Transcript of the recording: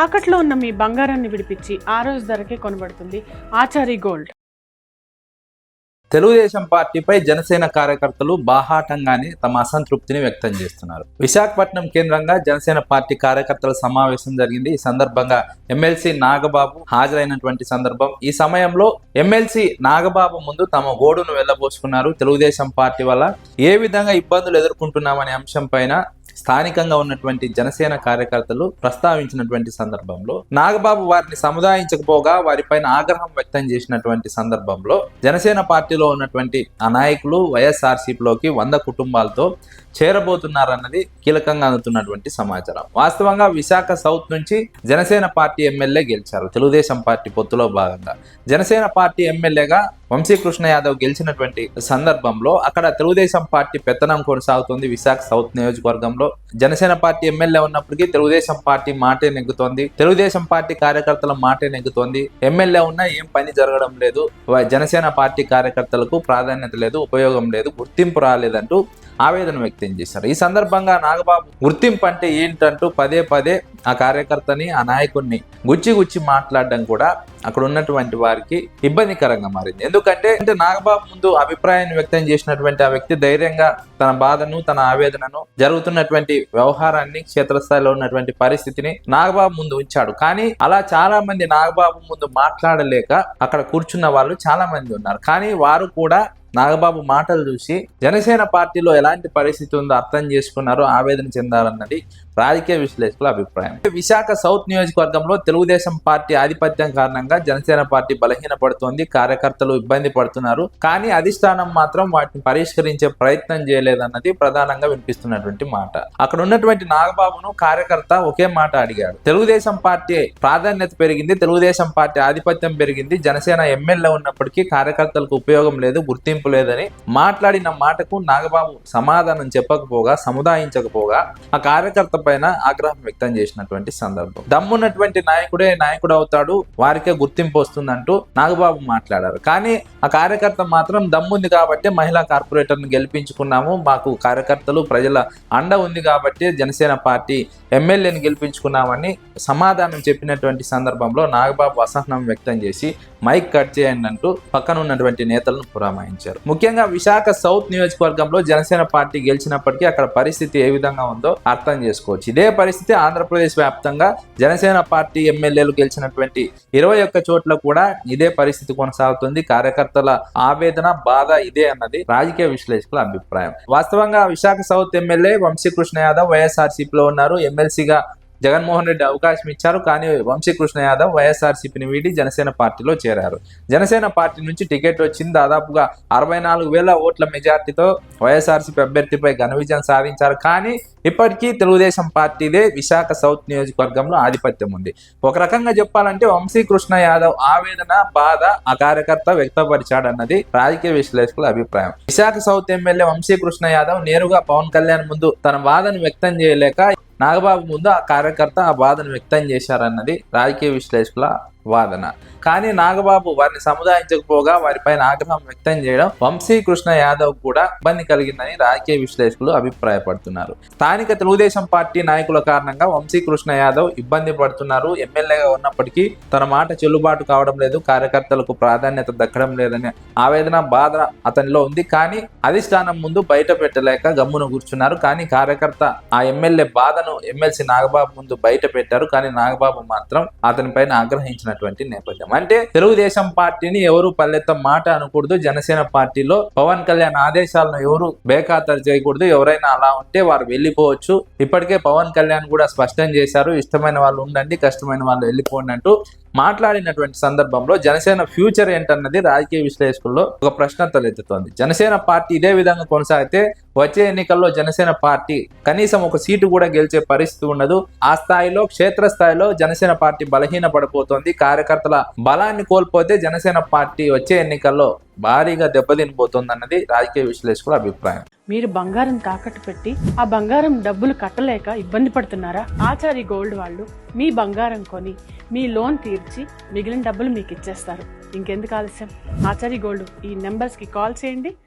తాకట్లో ఉన్న మీ బంగారాన్ని విడిపించి ఆ రోజు ధరకే కొనబడుతుంది ఆచారి గోల్డ్. తెలుగుదేశం పార్టీపై జనసేన కార్యకర్తలు బాహాటంగానే తమ అసంతృప్తిని వ్యక్తం చేస్తున్నారు. విశాఖపట్నం కేంద్రంగా జనసేన పార్టీ కార్యకర్తల సమావేశం జరిగింది. ఈ సందర్భంగా ఎమ్మెల్సీ నాగబాబు హాజరైనటువంటి సందర్భం. ఈ సమయంలో ఎమ్మెల్సీ నాగబాబు ముందు తమ గోడును వెళ్ళబోసుకున్నారు. తెలుగుదేశం పార్టీ వల్ల ఏ విధంగా ఇబ్బందులు ఎదుర్కొంటున్నామనే అంశం పైన స్థానికంగా ఉన్నటువంటి జనసేన కార్యకర్తలు ప్రస్తావించినటువంటి సందర్భంలో నాగబాబు వారిని సముదాయించకపోగా వారిపైన ఆగ్రహం వ్యక్తం చేసినటువంటి సందర్భంలో జనసేన పార్టీలో ఉన్నటువంటి అనాయకులు వైఎస్ఆర్సీలోకి వైఎస్ఆర్సీపీలోకి వంద కుటుంబాలతో చేరబోతున్నారన్నది కీలకంగా అందుతున్నటువంటి సమాచారం. వాస్తవంగా విశాఖ సౌత్ నుంచి జనసేన పార్టీ ఎమ్మెల్యే గెలిచారు. తెలుగుదేశం పార్టీ పొత్తులో భాగంగా. జనసేన పార్టీ ఎమ్మెల్యేగా వంశీకృష్ణ యాదవ్ గెలిచినటువంటి సందర్భంలో అక్కడ తెలుగుదేశం పార్టీ పెత్తనం కొనసాగుతుంది. విశాఖ సౌత్ నియోజకవర్గంలో జనసేన పార్టీ ఎమ్మెల్యే ఉన్నప్పటికీ తెలుగుదేశం పార్టీ మాటే నెగ్గుతోంది. తెలుగుదేశం పార్టీ కార్యకర్తల మాటే నెగ్గుతోంది. ఎమ్మెల్యే ఉన్నా ఏం పని జరగడం లేదు. జనసేన పార్టీ కార్యకర్తలకు ప్రాధాన్యత లేదు ఉపయోగం లేదు గుర్తింపు రాలేదంటూ ఆవేదన వ్యక్తం చేశారు. ఈ సందర్భంగా నాగబాబు గుర్తింపు అంటే ఏంటంటూ పదే పదే ఆ కార్యకర్తని ఆ నాయకుడిని గుచ్చి గుచ్చి మాట్లాడడం కూడా అక్కడ ఉన్నటువంటి వారికి ఇబ్బందికరంగా మారింది. ఎందుకంటే అంటే నాగబాబు ముందు అభిప్రాయాన్ని వ్యక్తం చేసినటువంటి ఆ వ్యక్తి ధైర్యంగా తన బాధను తన ఆవేదనను జరుగుతున్నటువంటి వ్యవహారాన్ని క్షేత్రస్థాయిలో ఉన్నటువంటి పరిస్థితిని నాగబాబు ముందు ఉంచాడు. కానీ అలా చాలా మంది నాగబాబు ముందు మాట్లాడలేక అక్కడ కూర్చున్న వాళ్ళు చాలా మంది ఉన్నారు. కానీ వారు కూడా నాగబాబు మాటలు చూసి జనసేన పార్టీలో ఎలాంటి పరిస్థితి ఉందో అర్థం చేసుకున్నారో ఆవేదన చెందారన్నది రాజకీయ విశ్లేషకుల అభిప్రాయం. విశాఖ సౌత్ నియోజకవర్గంలో తెలుగుదేశం పార్టీ ఆధిపత్యం కారణంగా జనసేన పార్టీ బలహీనపడుతోంది కార్యకర్తలు ఇబ్బంది పడుతున్నారు కానీ అధిష్టానం మాత్రం వాటిని పరిష్కరించే ప్రయత్నం చేయలేదన్నది ప్రధానంగా వినిపిస్తున్నటువంటి మాట. అక్కడ ఉన్నటువంటి నాగబాబును కార్యకర్త ఒకే మాట అడిగాడు. తెలుగుదేశం పార్టీ ప్రాధాన్యత పెరిగింది తెలుగుదేశం పార్టీ ఆధిపత్యం పెరిగింది జనసేన ఎమ్మెల్యే ఉన్నప్పటికీ కార్యకర్తలకు ఉపయోగం లేదు గుర్తింపు లేదని మాట్లాడిన మాటకు నాగబాబు సమాధానం చెప్పకపోగా సముదాయించకపోగా ఆ కార్యకర్త పైన ఆగ్రహం వ్యక్తం చేసినటువంటి సందర్భం. దమ్మున్నటువంటి నాయకుడే నాయకుడు అవుతాడు వారికే గుర్తింపు వస్తుందంటూ నాగబాబు మాట్లాడారు. కానీ ఆ కార్యకర్త మాత్రం దమ్ముంది కాబట్టి మహిళా కార్పొరేటర్ను గెలిపించుకున్నాము మాకు కార్యకర్తలు ప్రజల అండ ఉంది కాబట్టి జనసేన పార్టీ ఎమ్మెల్యేని గెలిపించుకున్నామని సమాధానం చెప్పినటువంటి సందర్భంలో నాగబాబు అసహనం వ్యక్తం చేసి మైక్ కట్ చేయండి అంటూ పక్కన ఉన్నటువంటి నేతలను పురామాయించారు. ముఖ్యంగా విశాఖ సౌత్ నియోజకవర్గంలో జనసేన పార్టీ గెలిచినప్పటికీ అక్కడ పరిస్థితి ఏ విధంగా ఉందో అర్థం చేసుకోవచ్చు. ఇదే పరిస్థితి ఆంధ్రప్రదేశ్ వ్యాప్తంగా జనసేన పార్టీ ఎమ్మెల్యేలు గెలిచినటువంటి ఇరవై ఒక్క చోట్ల కూడా ఇదే పరిస్థితి కొనసాగుతుంది. కార్యకర్తల ఆవేదన బాధ ఇదే అన్నది రాజకీయ విశ్లేషకుల అభిప్రాయం. వాస్తవంగా విశాఖ సౌత్ ఎమ్మెల్యే వంశీకృష్ణ యాదవ్ వైఎస్ఆర్సీపీలో ఉన్నారు. ఎమ్మెల్సీగా జగన్మోహన్ రెడ్డి అవకాశం ఇచ్చారు కానీ వంశీకృష్ణ యాదవ్ వైఎస్ఆర్సీపీని వీడి జనసేన పార్టీలో చేరారు. జనసేన పార్టీ నుంచి టికెట్ వచ్చింది. దాదాపుగా అరవై నాలుగు వేల ఓట్ల మెజార్టీతో వైఎస్ఆర్సీపీ అభ్యర్థిపై ఘన విజయం సాధించారు. కానీ ఇప్పటికీ తెలుగుదేశం పార్టీదే విశాఖ సౌత్ నియోజకవర్గంలో ఆధిపత్యం ఉంది. ఒక రకంగా చెప్పాలంటే వంశీకృష్ణ యాదవ్ ఆవేదన బాధ ఆ కార్యకర్త వ్యక్తపరిచాడన్నది రాజకీయ విశ్లేషకుల అభిప్రాయం. విశాఖ సౌత్ ఎమ్మెల్యే వంశీకృష్ణ యాదవ్ నేరుగా పవన్ కళ్యాణ్ ముందు తన వాదన వ్యక్తం చేయలేక నాగబాబు ముందు ఆ కార్యకర్త ఆ బాధను వ్యక్తం చేశారన్నది రాజకీయ విశ్లేషకుల వాదన. కానీ నాగబాబు వారిని సముదాయించకపోగా వారిపైన ఆగ్రహం వ్యక్తం చేయడం వంశీకృష్ణ యాదవ్ కూడా ఇబ్బంది కలిగిందని రాజకీయ విశ్లేషకులు అభిప్రాయపడుతున్నారు. స్థానిక తెలుగుదేశం పార్టీ నాయకుల కారణంగా వంశీకృష్ణ యాదవ్ ఇబ్బంది పడుతున్నారు. ఎమ్మెల్యేగా ఉన్నప్పటికీ తన మాట చెల్లుబాటు కావడం లేదు. కార్యకర్తలకు ప్రాధాన్యత దక్కడం లేదనే ఆవేదన బాధ అతనిలో ఉంది. కానీ అధిష్టానం ముందు బయట పెట్టలేక గమ్మున కూర్చున్నారు. కానీ కార్యకర్త ఆ ఎమ్మెల్యే బాధను ఎమ్మెల్సీ నాగబాబు ముందు బయట పెట్టారు. కానీ నాగబాబు మాత్రం అతని పైన ఆగ్రహించినటువంటి నేపథ్యం. అంటే తెలుగుదేశం పార్టీని ఎవరు పల్లెత్త మాట అనకూడదు జనసేన పార్టీలో పవన్ కళ్యాణ్ ఆదేశాలను ఎవరు బేఖాతరు చేయకూడదు ఎవరైనా అలా ఉంటే వారు వెళ్ళిపోవచ్చు. ఇప్పటికే పవన్ కళ్యాణ్ కూడా స్పష్టం చేశారు ఇష్టమైన వాళ్ళు ఉండండి కష్టమైన వాళ్ళు వెళ్ళిపోండి అంటూ మాట్లాడినటువంటి సందర్భంలో జనసేన ఫ్యూచర్ ఏంటన్నది రాజకీయ విశ్లేషకుల్లో ఒక ప్రశ్న తలెత్తుతోంది. జనసేన పార్టీ ఇదే విధంగా కొనసాగితే వచ్చే ఎన్నికల్లో జనసేన పార్టీ కనీసం ఒక సీటు కూడా గెలిచే పరిస్థితి ఉండదు. ఆ స్థాయిలో క్షేత్రస్థాయిలో జనసేన పార్టీ బలహీన పడిపోతుంది కార్యకర్తల బలాన్ని కోల్పోతే జనసేన పార్టీ వచ్చే ఎన్నికల్లో భారీగా దెబ్బతినిపోతుంది అన్నది రాజకీయ విశ్లేషకుల అభిప్రాయం. మీరు బంగారం తాకట్టు పెట్టి ఆ బంగారం డబ్బులు కట్టలేక ఇబ్బంది పడుతున్నారా? ఆచారి గోల్డ్ వాళ్ళు మీ బంగారం కొని మీ లోన్ తీర్చి మిగిలిన డబ్బులు మీకు ఇచ్చేస్తారు ఇంకెందుకు ఆలస్యం? ఆచారి గోల్డ్ ఈ నెంబర్స్కి కాల్ చేయండి.